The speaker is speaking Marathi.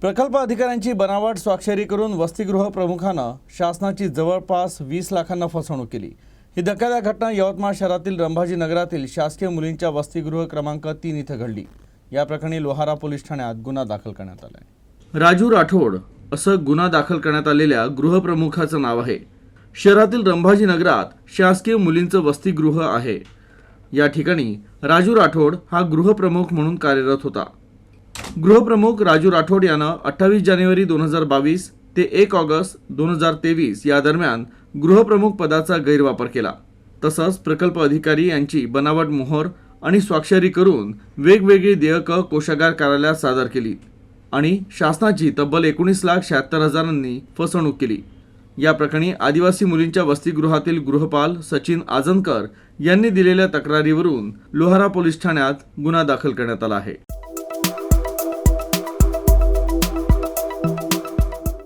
प्रकल्प अधिकाऱ्यांची बनावट स्वाक्षरी करून वसतिगृह प्रमुखानं शासनाची जवळपास वीस लाखांना फसवणूक केली. ही धक्कादायक घटना यवतमाळ शहरातील रंभाजी नगरातील शासकीय मुलींच्या वसतिगृह क्रमांक तीन इथं घडली. या प्रकरणी लोहारा पोलीस ठाण्यात गुन्हा दाखल करण्यात आला आहे राजू राठोड असं गुन्हा दाखल करण्यात आलेल्या गृहप्रमुखाचं नाव आहे. शहरातील रंभाजी नगरात शासकीय मुलींचं वसतिगृह आहे. या ठिकाणी राजू राठोड हा गृहप्रमुख म्हणून कार्यरत होता. गृहप्रमुख राजू राठोड यानं अठ्ठावीस जानेवारी दोन हजार बावीस ते एक ऑगस्ट दोन हजार तेवीस या दरम्यान गृहप्रमुख पदाचा गैरवापर केला. तसंच प्रकल्प अधिकारी यांची बनावट मोहर आणि स्वाक्षरी करून वेगवेगळी देयकं कोषागार कार्यालयात सादर केली आणि शासनाची तब्बल एकोणीस लाख शहात्तर हजारांनी फसवणूक केली. या प्रकरणी आदिवासी मुलींच्या वसतिगृहातील गृहपाल सचिन आजनकर यांनी दिलेल्या तक्रारीवरून लोहारा पोलीस ठाण्यात गुन्हा दाखल करण्यात आला आहे.